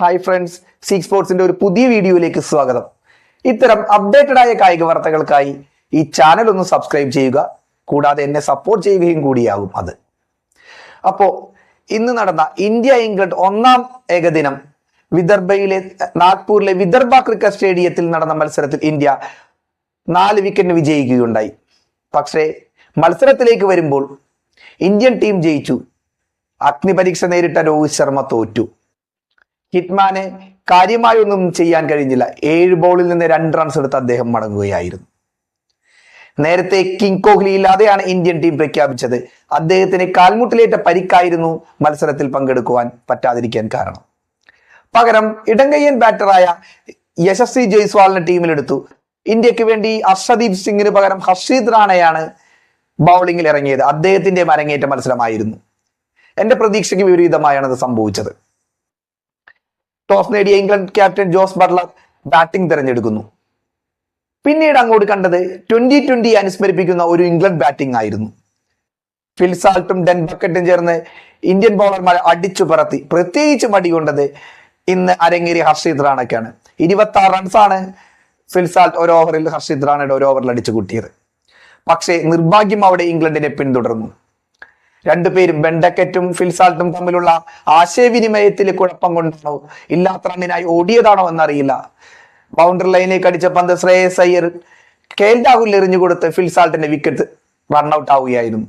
Hi friends seek സ്പോർട്സിന്റെ ഒരു പുതിയ വീഡിയോയിലേക്ക് സ്വാഗതം. ഇത്തരം അപ്ഡേറ്റഡ് ആയ കായിക വാർത്തകൾക്കായി ഈ ചാനൽ ഒന്ന് സബ്സ്ക്രൈബ് ചെയ്യുക. കൂടാതെ എന്നെ സപ്പോർട്ട് ചെയ്യുകയും കൂടിയാകും അത്. അപ്പോ ഇന്ന് നടന്ന ഇന്ത്യ ഇംഗ്ലണ്ട് ഒന്നാം ഏകദിനം വിദർഭയിലെ നാഗ്പൂരിലെ വിദർഭ ക്രിക്കറ്റ് സ്റ്റേഡിയത്തിൽ നടന്ന മത്സരത്തിൽ ഇന്ത്യ നാല് വിക്കറ്റിന് വിജയിക്കുകയുണ്ടായി. പക്ഷേ മത്സരത്തിലേക്ക് വരുമ്പോൾ ഇന്ത്യൻ ടീം ജയിച്ചു. അഗ്നിപരീക്ഷ നേരിട്ട രോഹിത് ശർമ്മ തോറ്റു. ഹിറ്റ്മാനെ കാര്യമായൊന്നും ചെയ്യാൻ കഴിഞ്ഞില്ല. ഏഴ് ബോളിൽ നിന്ന് രണ്ട് റൺസ് എടുത്ത് അദ്ദേഹം മടങ്ങുകയായിരുന്നു. നേരത്തെ കിങ് കോഹ്ലി ഇല്ലാതെയാണ് ഇന്ത്യൻ ടീം പ്രഖ്യാപിച്ചത്. അദ്ദേഹത്തിന് കാൽമുട്ടിലേറ്റ പരിക്കായിരുന്നു മത്സരത്തിൽ പങ്കെടുക്കുവാൻ പറ്റാതിരിക്കാൻ കാരണം. പകരം ഇടങ്കയ്യൻ ബാറ്ററായ യശസ്വി ജയ്സ്വാളിനെ ടീമിലെടുത്തു. ഇന്ത്യയ്ക്ക് വേണ്ടി അർഷദീപ് സിംഗിന് പകരം ഹർഷീദ് റാണയാണ് ബൗളിംഗിൽ ഇറങ്ങിയത്. അദ്ദേഹത്തിന്റെ മരങ്ങേറ്റ മത്സരമായിരുന്നു. എന്റെ പ്രതീക്ഷയ്ക്ക് വിപരീതമായാണ് അത് സംഭവിച്ചത്. ടോസ് നേടിയ England captain Jos Buttler batting തിരഞ്ഞെടുക്കുന്നു. പിന്നീട് അങ്ങോട്ട് കണ്ടത് ട്വന്റി ട്വന്റി അനുസ്മരിപ്പിക്കുന്ന ഒരു ഇംഗ്ലണ്ട് ബാറ്റിംഗ് ആയിരുന്നു. ഫിൽസാൾട്ടും ഡെൻ ബക്കറ്റും ചേർന്ന് ഇന്ത്യൻ ബൗളർമാരെ അടിച്ചു പറത്തി. പ്രത്യേകിച്ച് മടി കൊണ്ടത് ഇന്ന് അരങ്ങേറി ഹർഷിത് റാണക്കാണ്. ഇരുപത്തി ആറ് റൺസാണ് ഫിൽസാൾട്ട് ഒരു ഓവറിൽ ഹർഷിത് റാണയുടെ ഒരു ഓവറിൽ അടിച്ചു കൂട്ടിയത്. പക്ഷേ നിർഭാഗ്യം അവിടെ ഇംഗ്ലണ്ടിനെ പിന്തുടർന്നു. രണ്ടുപേരും വെണ്ടക്കറ്റും ഫിൽസാൾട്ടും തമ്മിലുള്ള ആശയവിനിമയത്തിൽ കുഴപ്പം കൊണ്ടാണോ ഇല്ലാത്ത റണ്ണിനായി ഓടിയതാണോ എന്നറിയില്ല. ബൗണ്ടറി ലൈനിലേക്ക് അടിച്ച പന്ത് ശ്രേയസ് അയ്യർ കെ എൽ രാഹുൽ എറിഞ്ഞു കൊടുത്ത് ഫിൽസാൾട്ടിന്റെ വിക്കറ്റ് റൺഔട്ട് ആവുകയായിരുന്നു.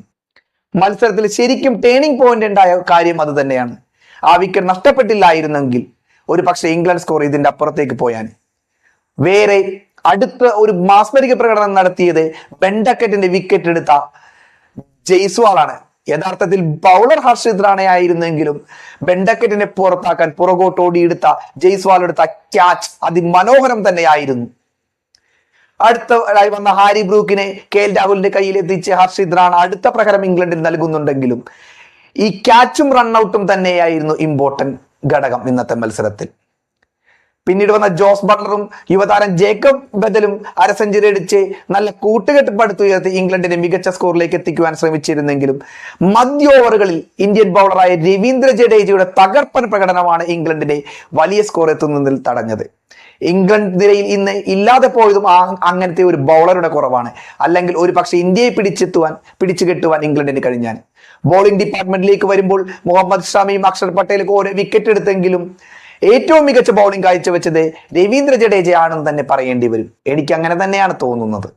മത്സരത്തിൽ ശരിക്കും ടേണിംഗ് പോയിന്റ് ഉണ്ടായ കാര്യം അത് തന്നെയാണ്. ആ വിക്കറ്റ് നഷ്ടപ്പെട്ടില്ലായിരുന്നെങ്കിൽ ഒരു പക്ഷേ ഇംഗ്ലണ്ട് സ്കോർ ഇതിന്റെ അപ്പുറത്തേക്ക് പോയാൻ വേറെ അടുത്ത ഒരു മാസ്മരിക പ്രകടനം നടത്തിയത് ബെൻഡക്കറ്റിന്റെ വിക്കറ്റ് എടുത്ത ജയ്സ്വാളാണ്. യഥാർത്ഥത്തിൽ ബൗളർ ഹർഷിത് റാണയായിരുന്നെങ്കിലും ബെൻഡക്കറ്റിനെ പുറത്താക്കാൻ പുറകോട്ട് ഓടിയെടുത്ത ജയ്സ്വാൾ എടുത്ത ക്യാച്ച് അതിമനോഹരം തന്നെയായിരുന്നു. അടുത്തതായി വന്ന ഹാരി ബ്രൂക്കിനെ കെ എൽ രാഹുലിന്റെ കയ്യിൽ എത്തിച്ച് ഹർഷിത് റാണ അടുത്ത പ്രഹരം ഇംഗ്ലണ്ടിൽ നൽകുന്നുണ്ടെങ്കിലും ഈ ക്യാച്ചും റൺഔട്ടും തന്നെയായിരുന്നു ഇമ്പോർട്ടന്റ് ഘടകം ഇന്നത്തെ മത്സരത്തിൽ. പിന്നീട് വന്ന ജോസ് ബട്ട്ലറും യുവതാരം ജേക്കബ് ബദലും അര സെഞ്ചുറി അടിച്ച് നല്ല കൂട്ടുകെട്ട് പടുത്തുയർത്തി ഇംഗ്ലണ്ടിനെ മികച്ച സ്കോറിലേക്ക് എത്തിക്കുവാൻ ശ്രമിച്ചിരുന്നെങ്കിലും മധ്യ ഓവറുകളിൽ ഇന്ത്യൻ ബൗളറായ രവീന്ദ്ര ജഡേജയുടെ തകർപ്പൻ പ്രകടനമാണ് ഇംഗ്ലണ്ടിനെ വലിയ സ്കോർ എത്തുന്നതിൽ തടഞ്ഞത്. ഇംഗ്ലണ്ട് നിരയിൽ ഇന്ന് ഇല്ലാതെ പോയതും ആ അങ്ങനത്തെ ഒരു ബൗളറുടെ കുറവാണ്. അല്ലെങ്കിൽ ഒരു പക്ഷേ ഇന്ത്യയെ പിടിച്ചെത്തുവാൻ പിടിച്ചു കെട്ടുവാൻ ഇംഗ്ലണ്ടിന് കഴിഞ്ഞാൽ ബോളിംഗ് ഡിപ്പാർട്ട്മെന്റിലേക്ക് വരുമ്പോൾ മുഹമ്മദ് ഷമിയും അക്ഷർ പട്ടേലും ഓരോ വിക്കറ്റ് എടുത്തെങ്കിലും ഏറ്റവും മികച്ച ബൗളിംഗ് കാഴ്ചവെച്ചത് രവീന്ദ്ര ജഡേജയാണെന്ന് തന്നെ പറയേണ്ടി വരും. എനിക്ക് അങ്ങനെ തന്നെയാണ് തോന്നുന്നത്.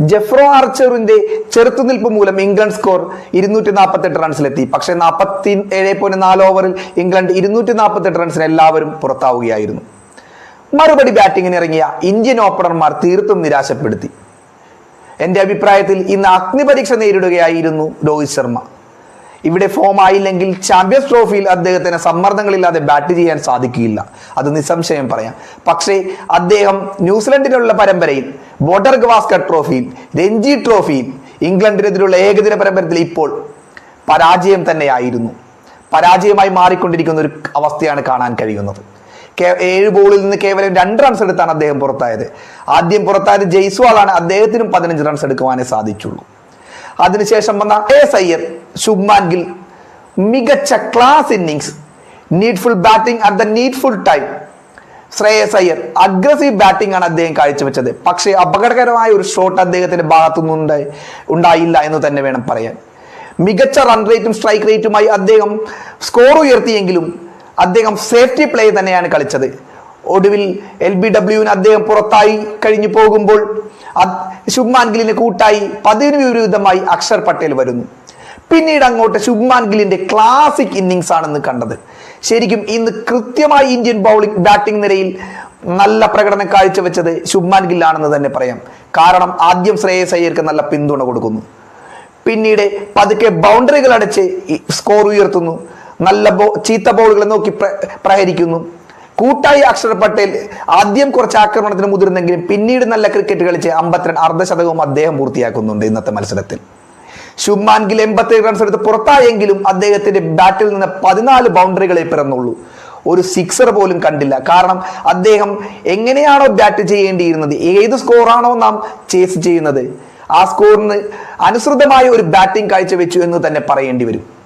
ജെഫ്രോ ആർച്ചറിന്റെ ചെറുത്തുനിൽപ്പ് മൂലം ഇംഗ്ലണ്ട് സ്കോർ ഇരുന്നൂറ്റി നാൽപ്പത്തി എട്ട് റൺസിലെത്തി പക്ഷേ നാൽപ്പത്തി ഏഴ് പോയിന്റ് നാല് ഓവറിൽ ഇംഗ്ലണ്ട് ഇരുന്നൂറ്റി നാൽപ്പത്തി എട്ട് റൺസിന് എല്ലാവരും പുറത്താവുകയായിരുന്നു. മറുപടി ബാറ്റിങ്ങിന് ഇറങ്ങിയ ഇന്ത്യൻ ഓപ്പണർമാർ തീർത്തും നിരാശപ്പെടുത്തി. എന്റെ അഭിപ്രായത്തിൽ ഇന്ന് അഗ്നിപരീക്ഷ നേരിടുകയായിരുന്നു രോഹിത് ശർമ്മ. ഇവിടെ ഫോം ആയില്ലെങ്കിൽ ചാമ്പ്യൻസ് ട്രോഫിയിൽ അദ്ദേഹത്തിന് സമ്മർദ്ദങ്ങളില്ലാതെ ബാറ്റ് ചെയ്യാൻ സാധിക്കില്ല. അത് നിസ്സംശയം പറയാം. പക്ഷേ അദ്ദേഹം ന്യൂസിലൻഡിനുള്ള പരമ്പരയിൽ ബോർഡർ ഗവാസ്കർ ട്രോഫിയിൽ രഞ്ജി ട്രോഫിയിൽ ഇംഗ്ലണ്ടിനെതിരെയുള്ള ഏകദിന പരമ്പരത്തിൽ ഇപ്പോൾ പരാജയം തന്നെയായിരുന്നു. പരാജയമായി മാറിക്കൊണ്ടിരിക്കുന്ന ഒരു അവസ്ഥയാണ് കാണാൻ കഴിയുന്നത്. ഏഴ് ബോളിൽ നിന്ന് കേവലം രണ്ട് റൺസ് എടുത്താണ് അദ്ദേഹം പുറത്തായത്. ആദ്യം പുറത്തായത് ജയ്സ്വാളാണ്. അദ്ദേഹത്തിനും പതിനഞ്ച് റൺസ് എടുക്കുവാനേ സാധിച്ചുള്ളൂ. അതിനുശേഷം വന്ന എസ് അയ്യർ ശുഭ്മാൻ ഗിൽ മികച്ച class innings needful batting at the needful time Shreyas Iyer aggressive batting ആണ് അദ്ദേഹം കാഴ്ചവെച്ചത്. പക്ഷേ അപകടകരമായ ഒരു ഷോട്ട് അദ്ദേഹത്തിന്റെ ഭാഗത്തുനിന്നുണ്ട് ഉണ്ടായില്ല എന്ന് തന്നെ വേണം പറയാൻ. മികച്ച റൺ റേറ്റും സ്ട്രൈക്ക് റേറ്റുമായി അദ്ദേഹം സ്കോർ ഉയർത്തിയെങ്കിലും അദ്ദേഹം സേഫ്റ്റി പ്ലേ തന്നെയാണ് കളിച്ചത്. ഒടുവിൽ എൽ ബി ഡബ്ല്യുവിന് അദ്ദേഹം പുറത്തായി കഴിഞ്ഞു പോകുമ്പോൾ ശുഭ്മാൻ ഗില്ലിന് കൂട്ടായി പതിവിന് വിപരീതമായി അക്ഷർ പട്ടേൽ വരുന്നു. പിന്നീട് അങ്ങോട്ട് ശുഭ്മാൻ ഗില്ലിന്റെ ക്ലാസിക് ഇന്നിങ്സ് ആണെന്ന് കണ്ടത്. ശരിക്കും ഇന്ന് കൃത്യമായി ഇന്ത്യൻ ബൗളിംഗ് ബാറ്റിംഗ് നിരയിൽ നല്ല പ്രകടനം കാഴ്ചവെച്ചത് ശുഭ്മാൻ ഗില്ലാണെന്ന് തന്നെ പറയാം. കാരണം ആദ്യം ശ്രേയസ് അയ്യർക്ക് നല്ല പിന്തുണ കൊടുക്കുന്നു. പിന്നീട് പതുക്കെ ബൗണ്ടറികൾ അടച്ച് സ്കോർ ഉയർത്തുന്നു. നല്ല ബോ ചീത്ത ബോളുകളെ നോക്കി പ്ര- പ്രഹരിക്കുന്നു. കൂട്ടായി അക്ഷർ പട്ടേൽ ആദ്യം കുറച്ച് ആക്രമണത്തിന് മുതിർന്നെങ്കിലും പിന്നീട് നല്ല ക്രിക്കറ്റ് കളിച്ച് അമ്പത്തിരണ്ട് അർദ്ധശതകവും അദ്ദേഹം പൂർത്തിയാക്കുന്നുണ്ട് ഇന്നത്തെ മത്സരത്തിൽ. ശുമാൻ ഗിൽ എൺപത്തേഴ് റൺസ് എടുത്ത് പുറത്തായെങ്കിലും അദ്ദേഹത്തിന്റെ ബാറ്റിൽ നിന്ന് പതിനാല് ബൗണ്ടറികളെ പിറന്നുള്ളൂ. ഒരു സിക്സർ പോലും കണ്ടില്ല. കാരണം അദ്ദേഹം എങ്ങനെയാണോ ബാറ്റ് ചെയ്യേണ്ടിയിരുന്നത്? ഏത് സ്കോറാണോ നാം ചേസ് ചെയ്യുന്നത്? ആ സ്കോറിന് അനുസൃതമായ ഒരു ബാറ്റിംഗ് കാഴ്ചവെച്ചു എന്ന് തന്നെ പറയേണ്ടി വരും.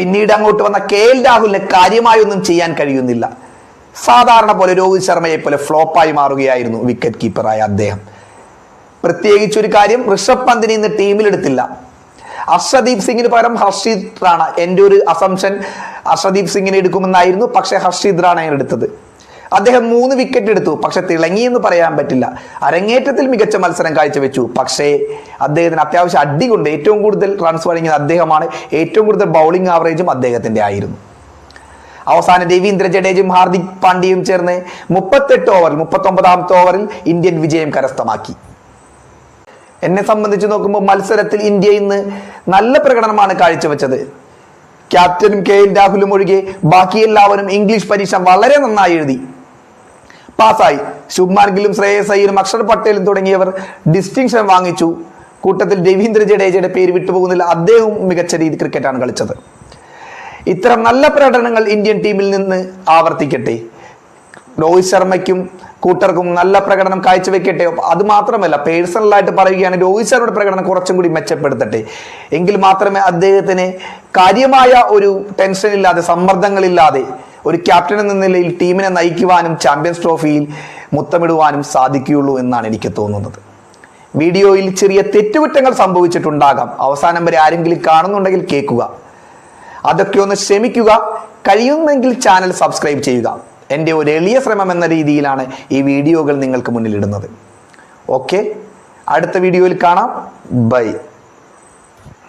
പിന്നീട് അങ്ങോട്ട് വന്ന കെ എൽ രാഹുലിന് കാര്യമായൊന്നും ചെയ്യാൻ കഴിയുന്നില്ല. സാധാരണ പോലെ രോഹിത് ശർമ്മയെ പോലെ ഫ്ലോപ്പായി മാറുകയായിരുന്നു വിക്കറ്റ് കീപ്പറായ അദ്ദേഹം. പ്രത്യേകിച്ച് ഒരു കാര്യം ഋഷഭ് പന്തിനെ ഇന്ന് ടീമിലെടുത്തില്ല അർഷദീപ് സിംഗിന് പകരം ഹർഷീദ് റാണ എന്റെ ഒരു അസംഷൻ അർഷദീപ് സിംഗിനെ എടുക്കുമെന്നായിരുന്നു പക്ഷെ ഹർഷീദ് റാണയാണ് എടുത്തത്. അദ്ദേഹം മൂന്ന് വിക്കറ്റ് എടുത്തു. പക്ഷെ തിളങ്ങി എന്ന് പറയാൻ പറ്റില്ല. അരങ്ങേറ്റത്തിൽ മികച്ച മത്സരം കാഴ്ചവെച്ചു. പക്ഷേ അദ്ദേഹത്തിന് അത്യാവശ്യം അടി കൊണ്ട് ഏറ്റവും കൂടുതൽ റൺസ് വഴങ്ങിയത് അദ്ദേഹമാണ്. ഏറ്റവും കൂടുതൽ ബൗളിംഗ് ആവറേജും അദ്ദേഹത്തിന്റെ ആയിരുന്നു. അവസാനം രവീന്ദ്ര ജഡേജയും ഹാർദിക് പാണ്ഡ്യയും ചേർന്ന് മുപ്പത്തെട്ട് ഓവറിൽ മുപ്പത്തൊമ്പതാമത്തെ ഓവറിൽ ഇന്ത്യൻ വിജയം കരസ്ഥമാക്കി. എന്നെ സംബന്ധിച്ച് നോക്കുമ്പോൾ മത്സരത്തിൽ ഇന്ത്യ ഇന്ന് നല്ല പ്രകടനമാണ് കാഴ്ചവെച്ചത്. ക്യാപ്റ്റനും കെ എൽ രാഹുലും ഒഴികെ ബാക്കി എല്ലാവരും ഇംഗ്ലീഷ് പരീക്ഷ വളരെ നന്നായി എഴുതി. പാസ്സായി. ശുഭ്മാൻ ഗില്ലും ശ്രേയസ് അയ്യരും അക്ഷർ പട്ടേലും തുടങ്ങിയവർ ഡിസ്റ്റിങ്ഷൻ വാങ്ങിച്ചു. കൂട്ടത്തിൽ രവീന്ദ്ര ജഡേജയുടെ പേര് വിട്ടുപോകുന്നില്ല അദ്ദേഹവും മികച്ച രീതി ക്രിക്കറ്റാണ് കളിച്ചത്. ഇത്തരം നല്ല പ്രകടനങ്ങൾ ഇന്ത്യൻ ടീമിൽ നിന്ന് ആവർത്തിക്കട്ടെ. രോഹിത് ശർമ്മയ്ക്കും കൂട്ടർക്കും നല്ല പ്രകടനം കാഴ്ചവെക്കട്ടെ. അത് മാത്രമല്ല പേഴ്സണലായിട്ട് പറയുകയാണ് രോഹിത് ശർമ്മയുടെ പ്രകടനം കുറച്ചും കൂടി മെച്ചപ്പെടുത്തട്ടെ. എങ്കിൽ മാത്രമേ അദ്ദേഹത്തിന് കാര്യമായ ഒരു ടെൻഷൻ ഇല്ലാതെ സമ്മർദ്ദങ്ങളില്ലാതെ ഒരു ക്യാപ്റ്റൻ എന്ന നിലയിൽ ടീമിനെ നയിക്കുവാനും ചാമ്പ്യൻസ് ട്രോഫിയിൽ മുത്തമിടുവാനും സാധിക്കുകയുള്ളൂ എന്നാണ് എനിക്ക് തോന്നുന്നത്. വീഡിയോയിൽ ചെറിയ തെറ്റുകുറ്റങ്ങൾ സംഭവിച്ചിട്ടുണ്ടാകാം. അവസാനം വരെ ആരെങ്കിലും കാണുന്നുണ്ടെങ്കിൽ കേൾക്കുക. അതൊക്കെ ഒന്ന് ക്ഷമിക്കുക. കഴിയുമെങ്കിൽ ചാനൽ സബ്സ്ക്രൈബ് ചെയ്യുക. എന്റെ ഒരു എളിയ ശ്രമം എന്ന രീതിയിലാണ് ഈ വീഡിയോകൾ നിങ്ങൾക്ക് മുന്നിലിടുന്നത്. ഓക്കെ അടുത്ത വീഡിയോയിൽ കാണാം. ബൈ